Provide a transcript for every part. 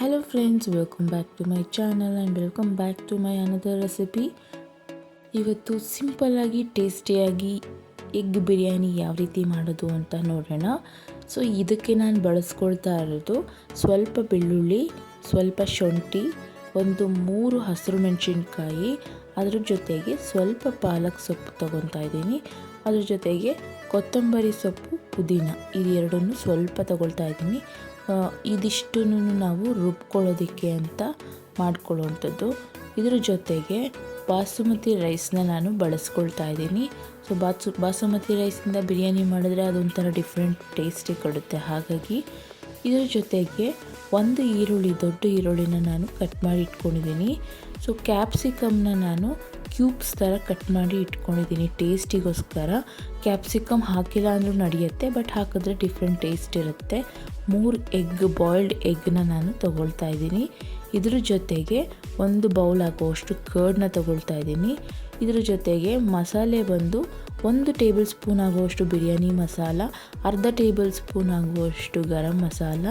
Hello friends, welcome back to my channel and welcome back to my another recipe. ಇವತ್ತು ಸಿಂಪಲ್ಲಾಗಿ ಟೇಸ್ಟಿಯಾಗಿ egg biryani ಯಾವ ರೀತಿ ಮಾಡೋದು ಅಂತ ನೋಡೋಣ. ಸೊ ಇದಕ್ಕೆ ನಾನು ಬಳಸ್ಕೊಳ್ತಾ ಇರೋದು ಸ್ವಲ್ಪ ಬೆಳ್ಳುಳ್ಳಿ ಸ್ವಲ್ಪ ಶುಂಠಿ ಒಂದು ಮೂರು ಹಸಿರು ಮೆಣಸಿನ್ಕಾಯಿ ಅದ್ರ ಜೊತೆಗೆ ಸ್ವಲ್ಪ ಪಾಲಕ್ ಸೊಪ್ಪು ತೊಗೊತಾ ಇದ್ದೀನಿ. ಅದ್ರ ಜೊತೆಗೆ ಕೊತ್ತಂಬರಿ ಸೊಪ್ಪು ಪುದೀನ ಇದೆರಡನ್ನು ಸ್ವಲ್ಪ ತಗೊಳ್ತಾ ಇದ್ದೀನಿ. ಇದಿಷ್ಟನ್ನು ನಾವು ರುಬ್ಕೊಳ್ಳೋದಕ್ಕೆ ಅಂತ ಮಾಡ್ಕೊಳ್ಳುವಂಥದ್ದು. ಇದ್ರ ಜೊತೆಗೆ ಬಾಸುಮತಿ ರೈಸ್ನ ನಾನು ಬಳಸ್ಕೊಳ್ತಾ ಇದ್ದೀನಿ. ಸೊ ಬಾಸು, ಬಾಸುಮತಿ ರೈಸಿಂದ ಬಿರಿಯಾನಿ ಮಾಡಿದ್ರೆ ಅದೊಂಥರ ಡಿಫ್ರೆಂಟ್ ಟೇಸ್ಟಿ ಕೊಡುತ್ತೆ. ಹಾಗಾಗಿ ಇದ್ರ ಜೊತೆಗೆ ಒಂದು ಈರುಳ್ಳಿ, ದೊಡ್ಡ ಈರುಳ್ಳಿನ ನಾನು ಕಟ್ ಮಾಡಿ ಇಟ್ಕೊಂಡಿದ್ದೀನಿ. ಸೊ ಕ್ಯಾಪ್ಸಿಕಮ್ನ ನಾನು ಕ್ಯೂಬ್ಸ್ ಥರ ಕಟ್ ಮಾಡಿ ಇಟ್ಕೊಂಡಿದ್ದೀನಿ. ಟೇಸ್ಟಿಗೋಸ್ಕರ ಕ್ಯಾಪ್ಸಿಕಮ್ ಹಾಕಿಲ್ಲ ಅಂದರೂ ನಡೆಯುತ್ತೆ, ಬಟ್ ಹಾಕಿದ್ರೆ ಡಿಫ್ರೆಂಟ್ ಟೇಸ್ಟ್ ಇರುತ್ತೆ. ಮೂರು ಎಗ್, ಬಾಯ್ಲ್ಡ್ ಎಗ್ನ ನಾನು ತೊಗೊಳ್ತಾ ಇದ್ದೀನಿ. ಇದ್ರ ಜೊತೆಗೆ ಒಂದು ಬೌಲ್ ಆಗುವಷ್ಟು ಕರ್ಡ್ನ ತೊಗೊಳ್ತಾ ಇದ್ದೀನಿ. ಇದ್ರ ಜೊತೆಗೆ ಮಸಾಲೆ ಬಂದು ಒಂದು ಟೇಬಲ್ ಸ್ಪೂನ್ ಆಗುವಷ್ಟು ಬಿರಿಯಾನಿ ಮಸಾಲ, ಅರ್ಧ ಟೇಬಲ್ ಸ್ಪೂನ್ ಆಗುವಷ್ಟು ಗರಂ ಮಸಾಲ,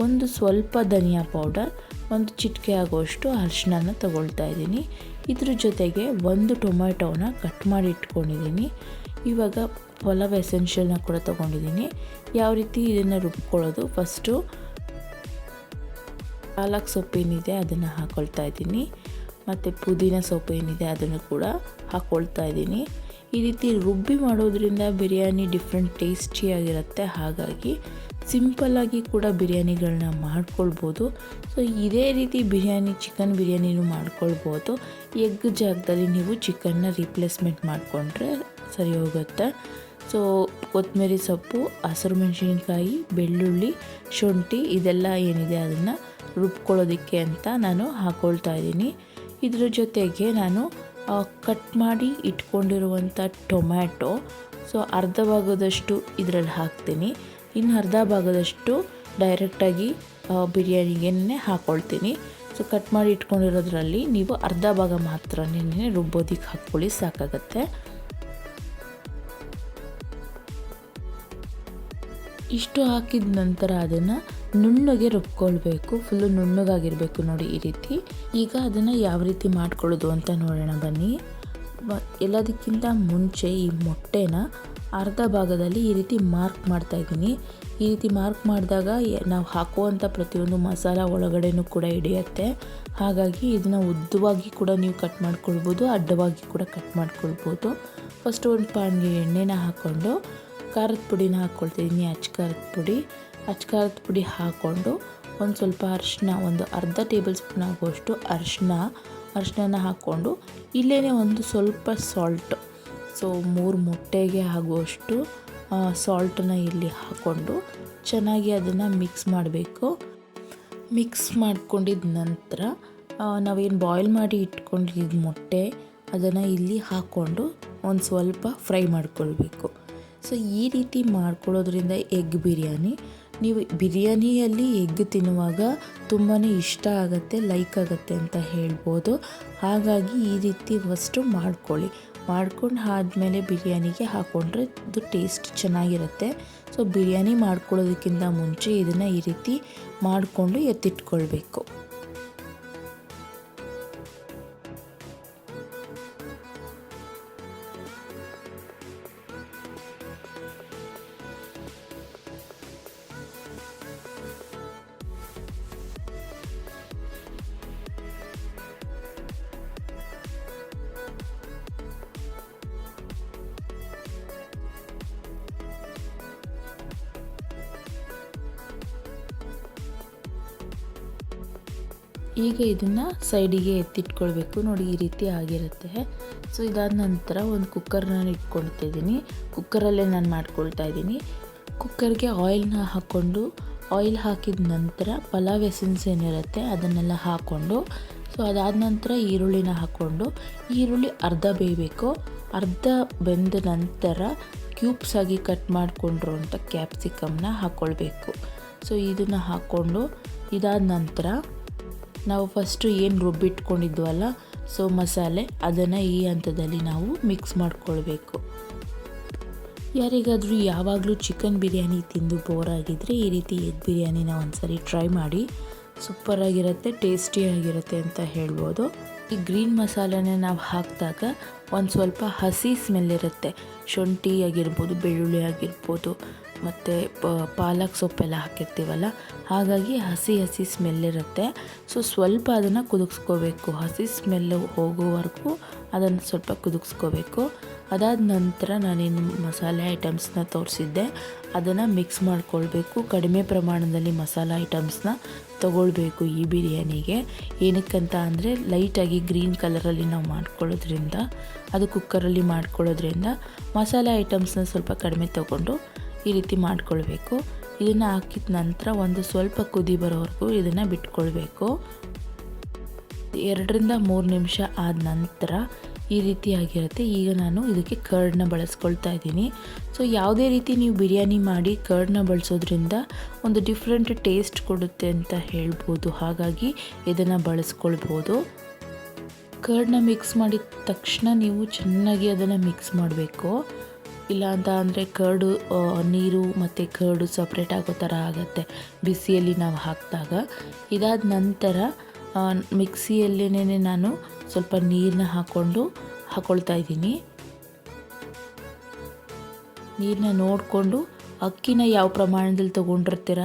ಒಂದು ಸ್ವಲ್ಪ ಧನಿಯಾ ಪೌಡರ್, ಒಂದು ಚಿಟಿಕೆ ಆಗುವಷ್ಟು ಅರಿಶಿನ ತಗೊಳ್ತಾ ಇದ್ದೀನಿ. ಇದ್ರ ಜೊತೆಗೆ ಒಂದು ಟೊಮ್ಯಾಟೋನ ಕಟ್ ಮಾಡಿ ಇಟ್ಕೊಂಡಿದ್ದೀನಿ. ಇವಾಗ ಪಲಾವ್ ಎಸೆನ್ಷಿಯಲ್ನ ಕೂಡ ತೊಗೊಂಡಿದ್ದೀನಿ. ಯಾವ ರೀತಿ ಇದನ್ನು ರುಬ್ಕೊಳ್ಳೋದು? ಫಸ್ಟು ಪಾಲಕ್ ಸೊಪ್ಪೇನಿದೆ ಅದನ್ನು ಹಾಕ್ಕೊಳ್ತಾ ಇದ್ದೀನಿ. ಮತ್ತು ಪುದೀನ ಸೊಪ್ಪು ಏನಿದೆ ಅದನ್ನು ಕೂಡ ಹಾಕ್ಕೊಳ್ತಾ ಇದ್ದೀನಿ. ಈ ರೀತಿ ರುಬ್ಬಿ ಮಾಡೋದ್ರಿಂದ ಬಿರಿಯಾನಿ ಡಿಫ್ರೆಂಟ್ ಟೇಸ್ಟಿಯಾಗಿರುತ್ತೆ ಹಾಗಾಗಿ ಸಿಂಪಲ್ಲಾಗಿ ಕೂಡ ಬಿರಿಯಾನಿಗಳನ್ನ ಮಾಡ್ಕೊಳ್ಬೋದು. ಸೊ ಇದೇ ರೀತಿ ಬಿರಿಯಾನಿ ಚಿಕನ್ ಬಿರಿಯಾನಿನೂ ಮಾಡ್ಕೊಳ್ಬೋದು. ಎಗ್ ಜಾಗದಲ್ಲಿ ನೀವು ಚಿಕನ್ನ ರೀಪ್ಲೇಸ್ಮೆಂಟ್ ಮಾಡಿಕೊಂಡ್ರೆ ಸರಿ ಹೋಗುತ್ತೆ. ಸೊ ಕೊತ್ತಂಬರಿ ಸೊಪ್ಪು, ಹಸಿರು ಮೆಣಸಿನ್ಕಾಯಿ, ಬೆಳ್ಳುಳ್ಳಿ, ಶುಂಠಿ, ಇದೆಲ್ಲ ಏನಿದೆ ಅದನ್ನು ರುಬ್ಕೊಳ್ಳೋದಕ್ಕೆ ಅಂತ ನಾನು ಹಾಕ್ಕೊಳ್ತಾ ಇದ್ದೀನಿ. ಇದ್ರ ಜೊತೆಗೆ ನಾನು ಕಟ್ ಮಾಡಿ ಇಟ್ಕೊಂಡಿರುವಂಥ ಟೊಮ್ಯಾಟೊ. ಸೊ ಅರ್ಧ ಭಾಗದಷ್ಟು ಇದರಲ್ಲಿ ಹಾಕ್ತೀನಿ. ಇನ್ನು ಅರ್ಧ ಭಾಗದಷ್ಟು ಡೈರೆಕ್ಟಾಗಿ ಬಿರಿಯಾನಿಗೆನೇ ಹಾಕ್ಕೊಳ್ತೀನಿ ಸೊ ಕಟ್ ಮಾಡಿ ಇಟ್ಕೊಂಡಿರೋದ್ರಲ್ಲಿ ನೀವು ಅರ್ಧ ಭಾಗ ಮಾತ್ರನೇ ರುಬ್ಬೋದಿಕ್ಕೆ ಹಾಕ್ಕೊಳ್ಳಿ, ಸಾಕಾಗತ್ತೆ. ಇಷ್ಟು ಹಾಕಿದ ನಂತರ ಅದನ್ನು ನುಣ್ಣಗೆ ರುಬ್ಕೊಳ್ಬೇಕು ಫುಲ್ಲು ನುಣ್ಣಗಾಗಿರಬೇಕು ನೋಡಿ ಈ ರೀತಿ. ಈಗ ಅದನ್ನು ಯಾವ ರೀತಿ ಮಾಡ್ಕೊಳ್ಳೋದು ಅಂತ ನೋಡೋಣ ಬನ್ನಿ. ಎಲ್ಲದಕ್ಕಿಂತ ಮುಂಚೆ ಈ ಮೊಟ್ಟೆನ ಅರ್ಧ ಭಾಗದಲ್ಲಿ ಈ ರೀತಿ ಮಾರ್ಕ್ ಮಾಡ್ತಾ ಇದ್ದೀನಿ. ಈ ರೀತಿ ಮಾರ್ಕ್ ಮಾಡಿದಾಗ ನಾವು ಹಾಕುವಂಥ ಪ್ರತಿಯೊಂದು ಮಸಾಲ ಒಳಗಡೆನೂ ಕೂಡ ಹಿಡಿಯುತ್ತೆ. ಹಾಗಾಗಿ ಇದನ್ನು ಉದ್ದವಾಗಿ ಕೂಡ ನೀವು ಕಟ್ ಮಾಡ್ಕೊಳ್ಬೋದು, ಅಡ್ಡವಾಗಿ ಕೂಡ ಕಟ್ ಮಾಡ್ಕೊಳ್ಬೋದು. ಫಸ್ಟ್ ಒಂದು ಪಾನ್ಗೆ ಎಣ್ಣೆನ ಹಾಕ್ಕೊಂಡು ಖಾರದ ಪುಡಿನ ಹಾಕ್ಕೊಳ್ತಿದ್ದೀನಿ ಅಚ್ಚ ಖಾರದ ಪುಡಿ. ಅಚ್ಚ ಖಾರದ ಪುಡಿ ಹಾಕ್ಕೊಂಡು ಒಂದು ಸ್ವಲ್ಪ ಅರಿಶಿನ, ಒಂದು ಅರ್ಧ ಟೇಬಲ್ ಸ್ಪೂನ್ ಆಗುವಷ್ಟು ಅರಿಶಿನ ಅರಿಶಿನ ಹಾಕ್ಕೊಂಡು ಇಲ್ಲೇ ಒಂದು ಸ್ವಲ್ಪ ಸಾಲ್ಟ್ ಸೊ ಮೂರು ಮೊಟ್ಟೆಗೆ ಆಗುವಷ್ಟು ಸಾಲ್ಟನ್ನ ಇಲ್ಲಿ ಹಾಕ್ಕೊಂಡು ಚೆನ್ನಾಗಿ ಅದನ್ನು ಮಿಕ್ಸ್ ಮಾಡಬೇಕು. ಮಿಕ್ಸ್ ಮಾಡ್ಕೊಂಡಿದ ನಂತರ ನಾವೇನು ಬಾಯ್ಲ್ ಮಾಡಿ ಇಟ್ಕೊಂಡಿದ್ದ ಮೊಟ್ಟೆ ಅದನ್ನು ಇಲ್ಲಿ ಹಾಕ್ಕೊಂಡು ಒಂದು ಸ್ವಲ್ಪ ಫ್ರೈ ಮಾಡ್ಕೊಳ್ಬೇಕು. ಸೊ ಈ ರೀತಿ ಮಾಡ್ಕೊಳ್ಳೋದ್ರಿಂದ ಎಗ್ ಬಿರಿಯಾನಿ ನೀವು ಬಿರಿಯಾನಿಯಲ್ಲಿ ಎಗ್ ತಿನ್ನುವಾಗ ತುಂಬಾ ಇಷ್ಟ ಆಗುತ್ತೆ, ಲೈಕ್ ಆಗುತ್ತೆ ಅಂತ ಹೇಳ್ಬೋದು. ಹಾಗಾಗಿ ಈ ರೀತಿ ಫಸ್ಟು ಮಾಡ್ಕೊಳ್ಳಿ. ಮಾಡ್ಕೊಂಡು ಆದಮೇಲೆ ಬಿರಿಯಾನಿಗೆ ಹಾಕ್ಕೊಂಡ್ರೆ ಅದು ಟೇಸ್ಟ್ ಚೆನ್ನಾಗಿರುತ್ತೆ. ಸೊ ಬಿರಿಯಾನಿ ಮಾಡ್ಕೊಳ್ಳೋದಕ್ಕಿಂತ ಮುಂಚೆ ಇದನ್ನು ಈ ರೀತಿ ಮಾಡಿಕೊಂಡು ಎತ್ತಿಟ್ಕೊಳ್ಬೇಕು. ಈಗ ಇದನ್ನು ಸೈಡಿಗೆ ಎತ್ತಿಟ್ಕೊಳ್ಬೇಕು. ನೋಡಿ, ಈ ರೀತಿ ಆಗಿರುತ್ತೆ. ಸೊ ಇದಾದ ನಂತರ ಒಂದು ಕುಕ್ಕರ್ನ ಇಟ್ಕೊಳ್ತಿದ್ದೀನಿ. ಕುಕ್ಕರಲ್ಲೇ ನಾನು ಮಾಡ್ಕೊಳ್ತಾ ಇದ್ದೀನಿ. ಕುಕ್ಕರ್ಗೆ ಆಯಿಲ್ನ ಹಾಕ್ಕೊಂಡು ಆಯಿಲ್ ಹಾಕಿದ ನಂತರ ಪಲಾವ್ ಎಸೆನ್ಸ್ ಏನಿರುತ್ತೆ ಅದನ್ನೆಲ್ಲ ಹಾಕ್ಕೊಂಡು ಸೊ ಅದಾದ ನಂತರ ಈರುಳ್ಳಿನ ಹಾಕ್ಕೊಂಡು ಈರುಳ್ಳಿ ಅರ್ಧ ಬೇಯಬೇಕು. ಅರ್ಧ ಬೆಂದ ನಂತರ ಕ್ಯೂಬ್ಸ್ ಆಗಿ ಕಟ್ ಮಾಡಿಕೊಂಡ್ರು ಅಂತ ಕ್ಯಾಪ್ಸಿಕಮ್ನ ಹಾಕ್ಕೊಳ್ಬೇಕು ಸೊ ಇದನ್ನು ಹಾಕ್ಕೊಂಡು ಇದಾದ ನಂತರ ನಾವು ಫಸ್ಟು ಏನು ರುಬ್ಬಿಟ್ಕೊಂಡಿದ್ವಲ್ಲ ಸೊ ಮಸಾಲೆ, ಅದನ್ನು ಈ ಹಂತದಲ್ಲಿ ನಾವು ಮಿಕ್ಸ್ ಮಾಡ್ಕೊಳ್ಬೇಕು. ಯಾರಿಗಾದರೂ ಯಾವಾಗಲೂ ಚಿಕನ್ ಬಿರಿಯಾನಿ ತಿಂದು ಬೋರ್ ಆಗಿದ್ದರೆ ಈ ರೀತಿ ಎಗ್ ಬಿರಿಯಾನಿನ ಒಂದ್ಸರಿ ಟ್ರೈ ಮಾಡಿ. ಸೂಪರಾಗಿರುತ್ತೆ ಟೇಸ್ಟಿಯಾಗಿರುತ್ತೆ ಅಂತ ಹೇಳ್ಬೋದು. ಈ ಗ್ರೀನ್ ಮಸಾಲೆನ ನಾವು ಹಾಕಿದಾಗ ಒಂದು ಸ್ವಲ್ಪ ಹಸಿ ಸ್ಮೆಲ್ ಇರುತ್ತೆ. ಶುಂಠಿ ಆಗಿರ್ಬೋದು, ಬೆಳ್ಳುಳ್ಳಿ ಆಗಿರ್ಬೋದು ಮತ್ತು ಪಾಲಕ್ ಸೊಪ್ಪೆಲ್ಲ ಹಾಕಿರ್ತೀವಲ್ಲ, ಹಾಗಾಗಿ ಹಸಿ ಹಸಿ ಸ್ಮೆಲ್ ಇರುತ್ತೆ. ಸೊ ಸ್ವಲ್ಪ ಅದನ್ನು ಕುದಿಸ್ಕೋಬೇಕು ಹಸಿ ಸ್ಮೆಲ್ಲು ಹೋಗೋವರೆಗೂ ಅದನ್ನು ಸ್ವಲ್ಪ ಕುದಿಸ್ಕೋಬೇಕು ಅದಾದ ನಂತರ ನಾನೇನು ಮಸಾಲೆ ಐಟಮ್ಸ್ನ ತೋರಿಸಿದ್ದೆ. ಅದನ್ನು ಮಿಕ್ಸ್ ಮಾಡ್ಕೊಳ್ಬೇಕು. ಕಡಿಮೆ ಪ್ರಮಾಣದಲ್ಲಿ ಮಸಾಲೆ ಐಟಮ್ಸ್ನ ತಗೊಳ್ಬೇಕು ಈ ಬಿರಿಯಾನಿಗೆ. ಏನಕ್ಕಂತ ಅಂದರೆ ಲೈಟಾಗಿ ಗ್ರೀನ್ ಕಲರಲ್ಲಿ ನಾವು ಮಾಡ್ಕೊಳ್ಳೋದ್ರಿಂದ, ಅದು ಕುಕ್ಕರಲ್ಲಿ ಮಾಡ್ಕೊಳ್ಳೋದ್ರಿಂದ ಮಸಾಲೆ ಐಟಮ್ಸ್ನ ಸ್ವಲ್ಪ ಕಡಿಮೆ ತಗೊಂಡು ಈ ರೀತಿ ಮಾಡ್ಕೊಳ್ಬೇಕು. ಇದನ್ನು ಹಾಕಿದ ನಂತರ ಒಂದು ಸ್ವಲ್ಪ ಕುದಿ ಬರೋವರೆಗೂ ಇದನ್ನು ಬಿಟ್ಕೊಳ್ಬೇಕು. ಎರಡರಿಂದ ಮೂರು ನಿಮಿಷ ಆದ ನಂತರ ಈ ರೀತಿಯಾಗಿರುತ್ತೆ ಈಗ ನಾನು ಇದಕ್ಕೆ ಕರ್ಡ್ನ ಬಳಸ್ಕೊಳ್ತಾ ಇದ್ದೀನಿ. ಸೊ ಯಾವುದೇ ರೀತಿ ನೀವು ಬಿರಿಯಾನಿ ಮಾಡಿ ಕರ್ಡ್ನ ಬಳಸೋದ್ರಿಂದ ಒಂದು ಡಿಫ್ರೆಂಟ್ ಟೇಸ್ಟ್ ಕೊಡುತ್ತೆ ಅಂತ ಹೇಳ್ಬೋದು. ಹಾಗಾಗಿ ಇದನ್ನು ಬಳಸ್ಕೊಳ್ಬೋದು. ಕರ್ಡ್ನ ಮಿಕ್ಸ್ ಮಾಡಿದ ತಕ್ಷಣ ನೀವು ಚೆನ್ನಾಗಿ ಅದನ್ನು ಮಿಕ್ಸ್ ಮಾಡಬೇಕು. ಇಲ್ಲ ಅಂತ ಅಂದರೆ ಕರ್ಡು ನೀರು ಮತ್ತು ಕರ್ಡು ಸಪ್ರೇಟ್ ಆಗೋ ಥರ ಆಗುತ್ತೆ. ಬಿಸಿಯಲ್ಲಿ ನಾವು ಹಾಕಿದಾಗ. ಇದಾದ ನಂತರ ಮಿಕ್ಸಿಯಲ್ಲೇ ನಾನು ಸ್ವಲ್ಪ ನೀರನ್ನ ಹಾಕ್ಕೊಂಡು ಹಾಕ್ಕೊಳ್ತಾ ಇದ್ದೀನಿ. ನೀರನ್ನ ನೋಡಿಕೊಂಡು ಅಕ್ಕಿನ ಯಾವ ಪ್ರಮಾಣದಲ್ಲಿ ತೊಗೊಂಡಿರ್ತೀರ,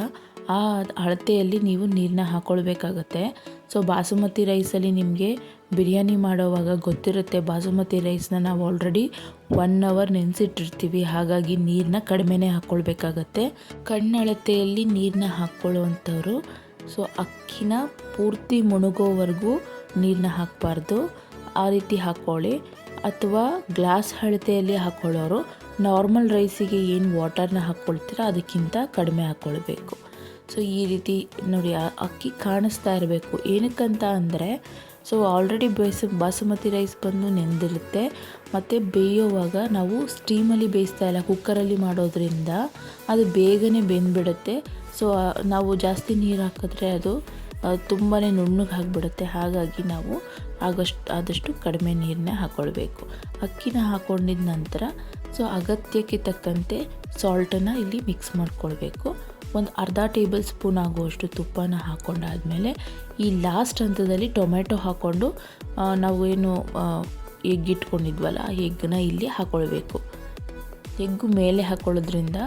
ಆ ಅಳತೆಯಲ್ಲಿ ನೀವು ನೀರನ್ನ ಹಾಕ್ಕೊಳ್ಬೇಕಾಗತ್ತೆ ಸೊ ಬಾಸುಮತಿ ರೈಸಲ್ಲಿ ನಿಮಗೆ ಬಿರಿಯಾನಿ ಮಾಡೋವಾಗ ಗೊತ್ತಿರುತ್ತೆ ಬಾಸುಮತಿ ರೈಸ್ನ ನಾವು ಆಲ್ರೆಡಿ ಒನ್ ಅವರ್ ನೆನೆಸಿಟ್ಟಿರ್ತೀವಿ. ಹಾಗಾಗಿ ನೀರನ್ನ ಕಡಿಮೆನೇ ಹಾಕ್ಕೊಳ್ಬೇಕಾಗತ್ತೆ ಕಣ್ಣಳತೆಯಲ್ಲಿ ನೀರನ್ನ ಹಾಕ್ಕೊಳ್ಳುವಂಥವ್ರು. ಸೊ ಅಕ್ಕಿನ ಪೂರ್ತಿ ಮುಣುಗೋವರೆಗೂ ನೀರನ್ನ ಹಾಕಬಾರ್ದು. ಆ ರೀತಿ ಹಾಕ್ಕೊಳ್ಳಿ. ಅಥವಾ ಗ್ಲಾಸ್ ಅಳತೆಯಲ್ಲಿ ಹಾಕ್ಕೊಳ್ಳೋರು. ನಾರ್ಮಲ್ ರೈಸಿಗೆ ಏನು ವಾಟರ್ನ ಹಾಕ್ಕೊಳ್ತೀರೋ ಅದಕ್ಕಿಂತ ಕಡಿಮೆ ಹಾಕ್ಕೊಳ್ಬೇಕು. ಸೊ ಈ ರೀತಿ ನೋಡಿ ಅಕ್ಕಿ ಕಾಣಿಸ್ತಾ ಇರಬೇಕು. ಏನಕ್ಕಂತ ಅಂದರೆ ಸೊ ಆಲ್ರೆಡಿ ಬೇಯಿಸ ಬಾಸುಮತಿ ರೈಸ್ ಬಂದು ನೆಂದಿರುತ್ತೆ ಮತ್ತು ಬೇಯೋವಾಗ ನಾವು ಸ್ಟೀಮಲ್ಲಿ ಬೇಯಿಸ್ತಾ ಇಲ್ಲ ಕುಕ್ಕರಲ್ಲಿ ಮಾಡೋದ್ರಿಂದ ಅದು ಬೇಗನೆ ಬೆಂದ್ಬಿಡುತ್ತೆ. ಸೊ ನಾವು ಜಾಸ್ತಿ ನೀರು ಹಾಕಿದ್ರೆ ಅದು ತುಂಬಾ ನುಣ್ಣಗೆ ಆಗಿಬಿಡುತ್ತೆ. ಹಾಗಾಗಿ ನಾವು ಆಗಷ್ಟು, ಆದಷ್ಟು ಕಡಿಮೆ ನೀರನ್ನ ಹಾಕ್ಕೊಳ್ಬೇಕು ಅಕ್ಕಿನ ಹಾಕ್ಕೊಂಡಿದ ನಂತರ, ಸೊ, ಅಗತ್ಯಕ್ಕೆ ತಕ್ಕಂತೆ ಸಾಲ್ಟನ್ನು ಇಲ್ಲಿ ಮಿಕ್ಸ್ ಮಾಡ್ಕೊಳ್ಬೇಕು. ಒಂದು ಅರ್ಧ ಟೇಬಲ್ ಸ್ಪೂನ್ ಆಗುವಷ್ಟು ತುಪ್ಪನ ಹಾಕ್ಕೊಂಡಾದಮೇಲೆ ಈ ಲಾಸ್ಟ್ ಹಂತದಲ್ಲಿ ಟೊಮೆಟೊ ಹಾಕ್ಕೊಂಡು ನಾವು ಏನು ಎಗ್ ಇಟ್ಕೊಂಡಿದ್ವಲ್ಲ ಆ ಎಗ್ಗನ್ನ ಇಲ್ಲಿ ಹಾಕ್ಕೊಳ್ಬೇಕು ಎಗ್ಗು ಮೇಲೆ ಹಾಕ್ಕೊಳ್ಳೋದ್ರಿಂದ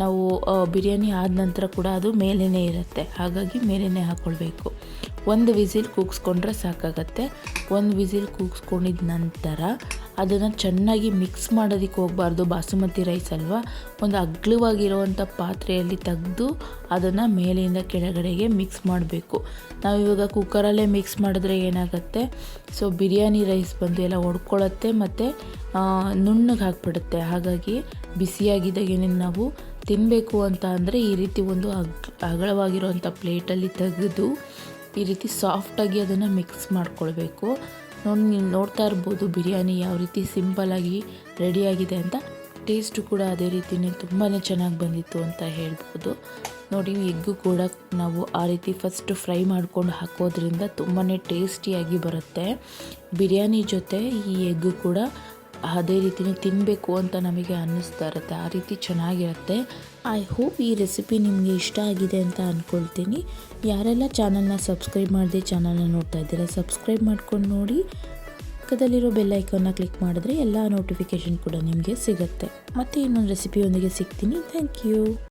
ನಾವು ಬಿರಿಯಾನಿ ಆದ ನಂತರ ಕೂಡ ಅದು ಮೇಲೇ ಇರುತ್ತೆ. ಹಾಗಾಗಿ ಮೇಲೇ ಹಾಕ್ಕೊಳ್ಬೇಕು ಒಂದು ವಿಸಿಲ್ ಕೂಗಿಸ್ಕೊಂಡ್ರೆ ಸಾಕಾಗತ್ತೆ. ಒಂದು ವಿಸಿಲ್ ಕೂಗಿಸ್ಕೊಂಡಿದ ನಂತರ ಅದನ್ನು ಚೆನ್ನಾಗಿ ಮಿಕ್ಸ್ ಮಾಡೋದಕ್ಕೆ ಹೋಗಬಾರ್ದು. ಬಾಸುಮತಿ ರೈಸ್ ಅಲ್ವಾ? ಒಂದು ಅಗ್ಲವಾಗಿರುವಂಥ ಪಾತ್ರೆಯಲ್ಲಿ ತೆಗೆದು ಅದನ್ನು ಮೇಲಿಂದ ಕೆಳಗಡೆಗೆ ಮಿಕ್ಸ್ ಮಾಡಬೇಕು. ನಾವು ಇವಾಗ ಕುಕ್ಕರಲ್ಲೇ ಮಿಕ್ಸ್ ಮಾಡಿದ್ರೆ ಏನಾಗುತ್ತೆ? ಸೊ ಬಿರಿಯಾನಿ ರೈಸ್ ಬಂದು ಎಲ್ಲ ಒಡ್ಕೊಳ್ಳುತ್ತೆ ಮತ್ತು ನುಣ್ಣಗೆ ಹಾಕ್ಬಿಡುತ್ತೆ. ಹಾಗಾಗಿ ಬಿಸಿಯಾಗಿದ್ದಾಗೇನೆ ನಾವು ತಿನ್ನಬೇಕು ಅಂತ ಅಂದರೆ ಈ ರೀತಿ ಒಂದು ಅಗ್ ಅಗಲವಾಗಿರುವಂಥ ಪ್ಲೇಟಲ್ಲಿ ತೆಗೆದು ಈ ರೀತಿ ಸಾಫ್ಟಾಗಿ ಅದನ್ನು ಮಿಕ್ಸ್ ಮಾಡ್ಕೊಳ್ಬೇಕು. ನೋಡಿ ನೀವು ನೋಡ್ತಾ ಇರ್ಬೋದು ಬಿರಿಯಾನಿ ಯಾವ ರೀತಿ ಸಿಂಪಲಾಗಿ ರೆಡಿಯಾಗಿದೆ ಅಂತ. ಟೇಸ್ಟು ಕೂಡ ಅದೇ ರೀತಿಯೇ ತುಂಬಾ ಚೆನ್ನಾಗಿ ಬಂದಿತ್ತು ಅಂತ ಹೇಳ್ಬೋದು. ನೋಡಿ ಎಗ್ಗು ಕೂಡ ನಾವು ಆ ರೀತಿ ಫಸ್ಟ್ ಫ್ರೈ ಮಾಡ್ಕೊಂಡು ಹಾಕೋದ್ರಿಂದ ತುಂಬಾ ಟೇಸ್ಟಿಯಾಗಿ ಬರುತ್ತೆ. ಬಿರಿಯಾನಿ ಜೊತೆ ಈ ಎಗ್ಗು ಕೂಡ ಅದೇ ರೀತಿಯೇ ತಿನ್ನಬೇಕು ಅಂತ ನಮಗೆ ಅನ್ನಿಸ್ತಾ ಇರುತ್ತೆ. ಆ ರೀತಿ ಚೆನ್ನಾಗಿರುತ್ತೆ. ಐ ಹೋಪ್ ಈ ರೆಸಿಪಿ ನಿಮಗೆ ಇಷ್ಟ ಆಗಿದೆ ಅಂತ ಅಂದ್ಕೊಳ್ತೀನಿ ಯಾರೆಲ್ಲ ಚಾನಲ್ನ ಸಬ್ಸ್ಕ್ರೈಬ್ ಮಾಡದೆ ಚಾನಲ್ನ ನೋಡ್ತಾ ಇದ್ದೀರಾ ಸಬ್ಸ್ಕ್ರೈಬ್ ಮಾಡ್ಕೊಂಡು ನೋಡಿ. ಪಕ್ಕದಲ್ಲಿರೋ ಬೆಲ್ ಐಕಾನ್ನ ಕ್ಲಿಕ್ ಮಾಡಿದ್ರೆ ಎಲ್ಲ ನೋಟಿಫಿಕೇಷನ್ ಕೂಡ ನಿಮಗೆ ಸಿಗುತ್ತೆ. ಮತ್ತೆ ಇನ್ನೊಂದು ರೆಸಿಪಿಯೊಂದಿಗೆ ಸಿಗ್ತೀನಿ. Thank you